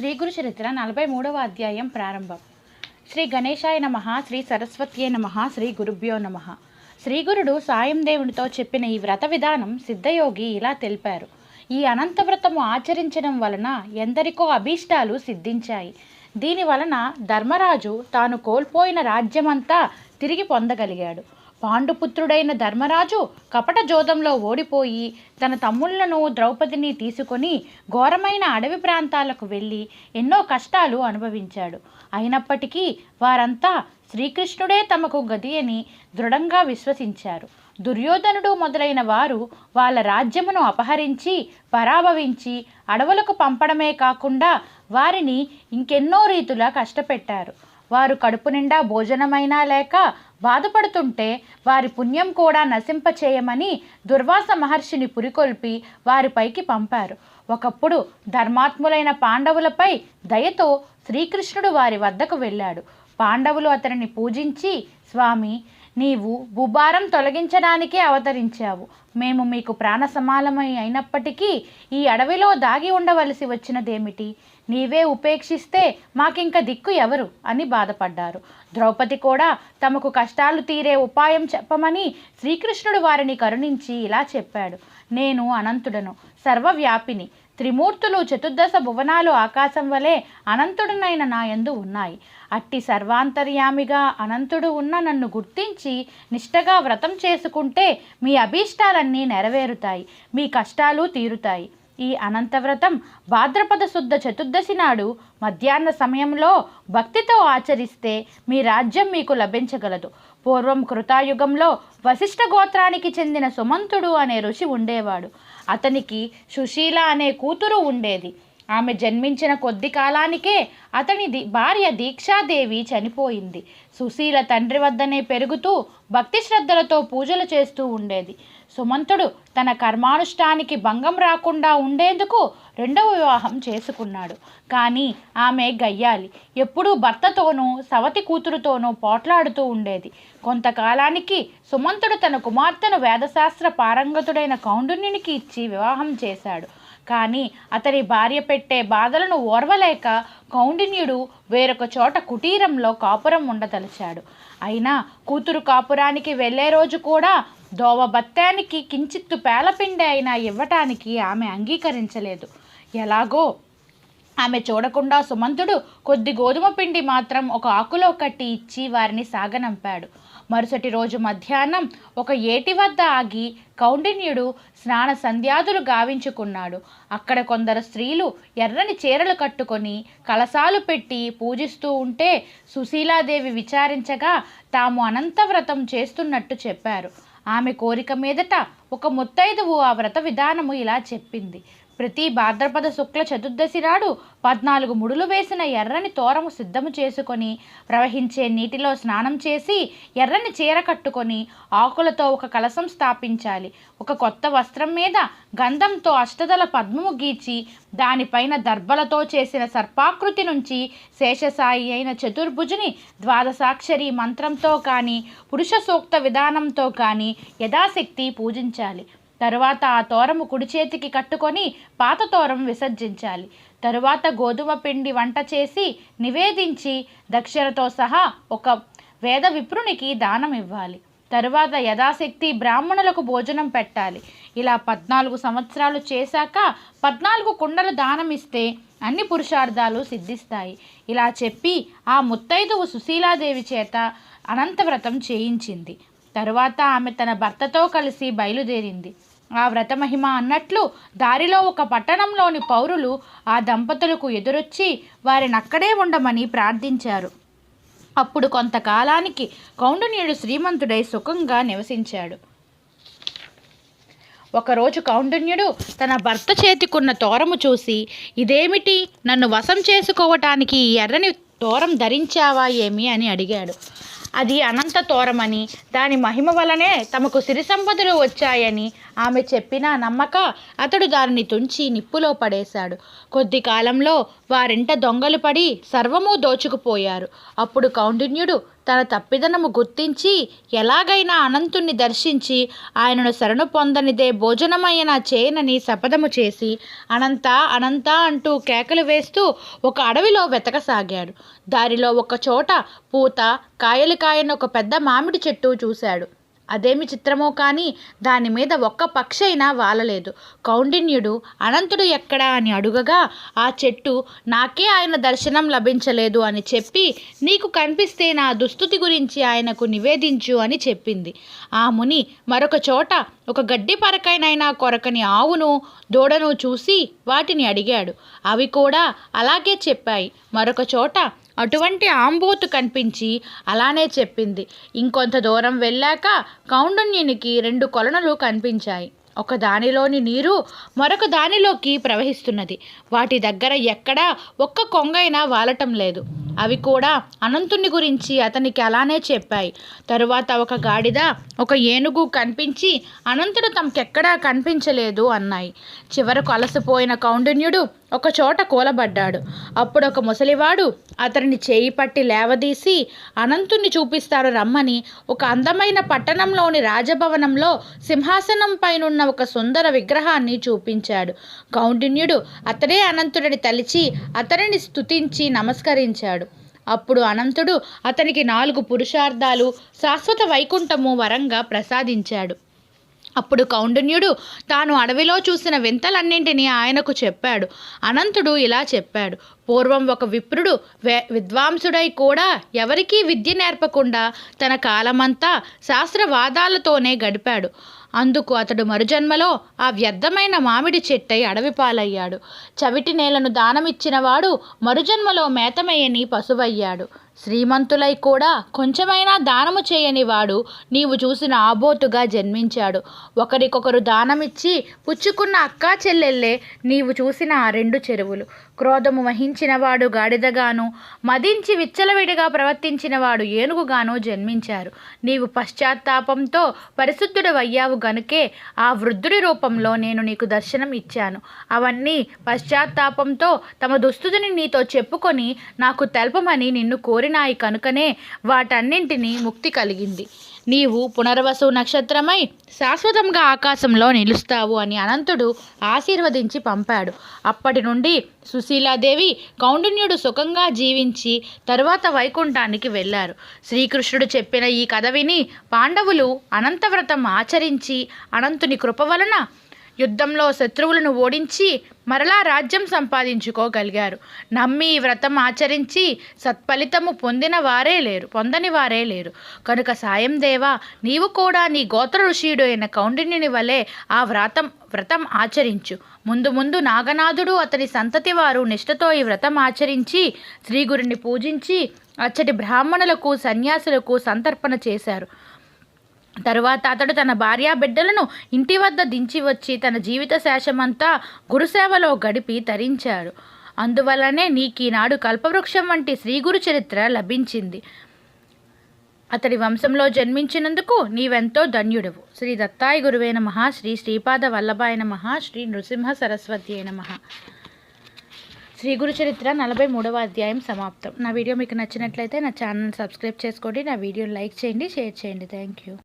శ్రీ గురు చరిత్ర నలభై మూడవ అధ్యాయం ప్రారంభం. శ్రీ గణేశాయ నమ శ్రీ సరస్వత్యే నమ శ్రీ గురుభ్యో నమ. శ్రీగురుడు సాయం దేవునితో చెప్పిన ఈ వ్రత విధానం సిద్ధయోగి ఇలా తెలిపారు. ఈ అనంత వ్రతము ఆచరించడం వలన ఎందరికో అభీష్టాలు సిద్ధించాయి. దీని వలన ధర్మరాజు తాను కోల్పోయిన రాజ్యమంతా తిరిగి పొందగలిగాడు. పాండుపుత్రుడైన ధర్మరాజు కపట జోదంలో ఓడిపోయి తన తమ్ముళ్ళను ద్రౌపదిని తీసుకొని ఘోరమైన అడవి ప్రాంతాలకు వెళ్ళి ఎన్నో కష్టాలు అనుభవించాడు. అయినప్పటికీ వారంతా శ్రీకృష్ణుడే తమకు గది అని దృఢంగా విశ్వసించారు. దుర్యోధనుడు మొదలైన వారు వాళ్ళ రాజ్యమును అపహరించి పరాభవించి అడవులకు పంపడమే కాకుండా వారిని ఇంకెన్నో రీతులా కష్టపెట్టారు. వారు కడుపు నిండా భోజనమైనా లేక బాధపడుతుంటే వారి పుణ్యం కూడా నశింపచేయమని దుర్వాస మహర్షిని పురికొల్పి వారిపైకి పంపారు. ఒకప్పుడు ధర్మాత్ములైన పాండవులపై దయతో శ్రీకృష్ణుడు వారి వద్దకు వెళ్ళాడు. పాండవులు అతనిని పూజించి స్వామి నీవు భూభారం తొలగించడానికే అవతరించావు. మేము మీకు ప్రాణ సమానమై అయినప్పటికీ ఈ అడవిలో దాగి ఉండవలసి వచ్చినదేమిటి? నీవే ఉపేక్షిస్తే మాకింక దిక్కు ఎవరు? అని బాధపడ్డారు. ద్రౌపది కూడా తమకు కష్టాలు తీరే ఉపాయం చెప్పమని శ్రీకృష్ణుడు వారిని కరుణించి ఇలా చెప్పాడు. నేను అనంతుడను సర్వవ్యాపిని త్రిమూర్తులు చతుర్దశ భువనాలు ఆకాశం వలె అనంతుడునైన నా యందు ఉన్నాయి. అట్టి సర్వాంతర్యామిగా అనంతుడు ఉన్న నన్ను గుర్తించి నిష్టగా వ్రతం చేసుకుంటే మీ అభీష్టాలన్నీ నెరవేరుతాయి. మీ కష్టాలు తీరుతాయి. ఈ అనంతవ్రతం భాద్రపద శుద్ధ చతుర్దశి నాడు మధ్యాహ్న సమయంలో భక్తితో ఆచరిస్తే మీ రాజ్యం మీకు లభించగలదు. పూర్వం కృతాయుగంలో వశిష్ఠ గోత్రానికి చెందిన సుమంతుడు అనే ఋషి ఉండేవాడు. అతనికి సుశీల అనే కూతురు ఉండేది. ఆమె జన్మించిన కొద్ది కాలానికే అతని ది భార్య దీక్షాదేవి చనిపోయింది. సుశీల తండ్రి వద్దనే పెరుగుతూ భక్తి శ్రద్ధలతో పూజలు చేస్తూ ఉండేది. సుమంతుడు తన కర్మానుష్ఠానికి భంగం రాకుండా ఉండేందుకు రెండవ వివాహం చేసుకున్నాడు. కానీ ఆమె గయ్యాలి. ఎప్పుడూ భర్తతోనూ సవతి కూతురుతోనూ పోట్లాడుతూ ఉండేది. కొంతకాలానికి సుమంతుడు తన కుమార్తెను వేదశాస్త్ర పారంగతుడైన కౌండున్యునికి ఇచ్చి వివాహం చేశాడు. కానీ అతని భార్య పెట్టే బాధలను ఓర్వలేక కౌండిన్యుడు వేరొక చోట కుటీరంలో కాపురం ఉండదలిచాడు. అయినా కూతురు కాపురానికి వెళ్ళే రోజు కూడా దోవ బత్తానికి కించిత్తు పేలపిండి అయినా ఇవ్వటానికి ఆమె అంగీకరించలేదు. ఎలాగో? ఆమె చూడకుండా సుమంతుడు కొద్ది గోధుమ పిండి మాత్రం ఒక ఆకులో కట్టి ఇచ్చి వారిని సాగనంపాడు. మరుసటి రోజు మధ్యాహ్నం ఒక ఏటి వద్ద ఆగి కౌండిన్యుడు స్నాన సంధ్యాదులు గావించుకున్నాడు. అక్కడ కొందరు స్త్రీలు ఎర్రని చీరలు కట్టుకొని కలసాలు పెట్టి పూజిస్తూ ఉంటే సుశీలాదేవి విచారించగా తాము అనంతవ్రతం చేస్తున్నట్టు చెప్పారు. ఆమె కోరిక మీదట ఒక ముత్తైదువు ఆ వ్రత విధానము ఇలా చెప్పింది. ప్రతి భాద్రపద శుక్ల చతుర్దశి నాడు పద్నాలుగు ముడులు వేసిన ఎర్రని తోరము సిద్ధము చేసుకొని ప్రవహించే నీటిలో స్నానం చేసి ఎర్రని చీర కట్టుకొని ఆకులతో ఒక కలసం స్థాపించాలి. ఒక కొత్త వస్త్రం మీద గంధంతో అష్టదల పద్మము గీచి దానిపైన దర్భలతో చేసిన సర్పాకృతి నుంచి శేషసాయి అయిన చతుర్భుజుని ద్వాదశాక్షరి మంత్రంతో కానీ పురుష సూక్త విధానంతో కానీ యథాశక్తి పూజించాలి. తరువాత ఆ తోరము కుడి చేతికి కట్టుకొని పాత తోరం విసర్జించాలి. తరువాత గోధుమ పిండి వంట చేసి నివేదించి దక్షిణతో సహా ఒక వేద విప్రునికి దానం ఇవ్వాలి. తరువాత యథాశక్తి బ్రాహ్మణులకు భోజనం పెట్టాలి. ఇలా పద్నాలుగు సంవత్సరాలు చేశాక పద్నాలుగు కుండలు దానం ఇస్తే అన్ని పురుషార్థాలు సిద్ధిస్తాయి. ఇలా చెప్పి ఆ ముత్తైదువు సుశీలాదేవి చేత అనంతవ్రతం చేయించింది. తరువాత ఆమె తన భర్తతో కలిసి బయలుదేరింది. ఆ వ్రతమహిమ అన్నట్లు దారిలో ఒక పట్టణంలోని పౌరులు ఆ దంపతులకు ఎదురొచ్చి వారిని అక్కడే ఉండమని ప్రార్థించారు. అప్పుడు కొంతకాలానికి కౌండనీయుడు శ్రీమంతుడై సుఖంగా నివసించాడు. ఒకరోజు కౌండన్యుడు తన భర్త చేతికున్న తోరము చూసి ఇదేమిటి? నన్ను వశం చేసుకోవటానికి ఈ ఎర్రని తోరం ధరించావా ఏమి? అని అడిగాడు. అది అనంత తోరమని దాని మహిమ వలనే తమకు సిరి సంపదలు వచ్చాయని ఆమె చెప్పిన నమ్మక అతడు దానిని తుంచి నిప్పులో పడేశాడు. కొద్ది కాలంలో వారింట దొంగలు పడి సర్వము దోచుకుపోయారు. అప్పుడు కౌండిన్యుడు తన తప్పిదనము గుర్తించి ఎలాగైనా అనంతుణ్ణి దర్శించి ఆయనను శరణు పొందనిదే భోజనమైన చేయనని శపథము చేసి అనంత అనంత అంటూ కేకలు వేస్తూ ఒక అడవిలో వెతకసాగాడు. దారిలో ఒక చోట పూత కాయలు కాయని ఒక పెద్ద మామిడి చెట్టు చూశాడు. అదేమి చిత్రమో కానీ దాని మీద ఒక్క పక్షి అయినా వాలలేదు. కౌండిన్యుడు అనంతుడు ఎక్కడా? అని అడుగగా ఆ చెట్టు నాకే ఆయన దర్శనం లభించలేదు అని చెప్పి నీకు కనిపిస్తే నా దుస్థుతి గురించి ఆయనకు నివేదించు అని చెప్పింది. ఆ ముని మరొక చోట ఒక గడ్డి పరకైనైనా కొరకని ఆవును దూడను చూసి వాటిని అడిగాడు. అవి కూడా అలాగే చెప్పాయి. మరొక చోట అటువంటి ఆంబోతు కనిపించి అలానే చెప్పింది. ఇంకొంత దూరం వెళ్ళాక కౌండన్యునికి రెండు కొలనులు కనిపించాయి. ఒక దానిలోని నీరు మరొక దానిలోకి ప్రవహిస్తున్నది. వాటి దగ్గర ఎక్కడా ఒక్క కొంగైనా వాలటం లేదు. అవి కూడా అనంతుని గురించి అతనికి అలానే చెప్పాయి. తరువాత ఒక గాడిద ఒక ఏనుగు కనిపించి అనంతుడు తమకెక్కడా కనిపించలేదు అన్నాయి. చివరకు అలసిపోయిన కౌండిన్యుడు ఒక చోట కూలబడ్డాడు. అప్పుడు ఒక ముసలివాడు అతనిని చేయి పట్టి లేవదీసి అనంతుని చూపిస్తారు రమ్మని. ఒక అందమైన పట్టణంలోని రాజభవనంలో సింహాసనం పైనున్న ఒక సుందర విగ్రహాన్ని చూపించాడు. కౌండిన్యుడు అతడే అనంతుడిని తలిచి అతనిని స్తుతించి నమస్కరించాడు. అప్పుడు అనంతుడు అతనికి నాలుగు పురుషార్థాలు శాశ్వత వైకుంఠము వరంగా ప్రసాదించాడు. అప్పుడు కౌండిన్యుడు తాను అడవిలో చూసిన వింతలన్నింటినీ ఆయనకు చెప్పాడు. అనంతుడు ఇలా చెప్పాడు. పూర్వం ఒక విప్రుడు విద్వాంసుడై కూడా ఎవరికీ విద్య నేర్పకుండా తన కాలమంతా శాస్త్రవాదాలతోనే గడిపాడు. అందుకు అతడు మరుజన్మలో ఆ వ్యర్థమైన మామిడి చెట్టై అడవి పాలయ్యాడు. చవిటి నేలను దానమిచ్చినవాడు మరుజన్మలో మేతమేయని పశువయ్యాడు. శ్రీమంతులై కూడా కొంచెమైనా దానము చేయని వాడు నీవు చూసిన ఆబోతుగా జన్మించాడు. ఒకరికొకరు దానమిచ్చి పుచ్చుకున్న అక్కా చెల్లెళ్ళే నీవు చూసిన ఆ రెండు చెరువులు. క్రోధము వహించినవాడు గాడిదగాను మదించి విచ్చలవిడిగా ప్రవర్తించినవాడు ఏనుగుగాను జన్మించారు. నీవు పశ్చాత్తాపంతో పరిశుద్ధుడు అయ్యావు గనుకే ఆ వృద్ధుడి రూపంలో నేను నీకు దర్శనం ఇచ్చాను. అవన్నీ పశ్చాత్తాపంతో తమ దుస్తుదిని నీతో చెప్పుకొని నాకు తెలపమని నిన్ను కోరినాయి కనుకనే వాటన్నింటినీ ముక్తి కలిగింది. నీవు పునర్వసు నక్షత్రమై శాశ్వతంగా ఆకాశంలో నిలుస్తావు అని అనంతుడు ఆశీర్వదించి పంపాడు. అప్పటి నుండి సుశీలాదేవి కౌండిన్యుడు సుఖంగా జీవించి తరువాత వైకుంఠానికి వెళ్ళారు. శ్రీకృష్ణుడు చెప్పిన ఈ కథ విని పాండవులు అనంతవ్రతం ఆచరించి అనంతుని కృప వలన యుద్ధంలో శత్రువులను ఓడించి మరలా రాజ్యం సంపాదించుకోగలిగారు. నమ్మి ఈ వ్రతం ఆచరించి సత్ఫలితము పొందిన వారే లేరు పొందని వారే లేరు. కనుక సాయం దేవా నీవు కూడా నీ గోత్ర ఋషియుడు అయిన కౌండిన్యుని వలె ఆ వ్రతం వ్రతం ఆచరించు. ముందు ముందు నాగనాథుడు అతని సంతతి వారు నిష్ఠతో ఈ వ్రతం ఆచరించి శ్రీగురిని పూజించి అచ్చటి బ్రాహ్మణులకు సన్యాసులకు సంతర్పణ చేశారు. తరువాత అతడు తన భార్యా బిడ్డలను ఇంటి వద్ద దించి వచ్చి తన జీవిత శేషమంతా గురుసేవలో గడిపి తరించాడు. నీకు నీకీనాడు కల్పవృక్షం వంటి శ్రీగురు చరిత్ర లభించింది. అతడి వంశంలో జన్మించినందుకు నీవెంతో ధన్యుడవు. శ్రీ దత్తాయి గురువే నమ. శ్రీ శ్రీపాద వల్లభాయ నమ. శ్రీ నృసింహ సరస్వతి నమ. శ్రీ గురు చరిత్ర నలభై మూడవ అధ్యాయం సమాప్తం. నా వీడియో మీకు నచ్చినట్లయితే నా ఛానల్ సబ్స్క్రైబ్ చేసుకోండి. నా వీడియోని లైక్ చేయండి షేర్ చేయండి. Thank you.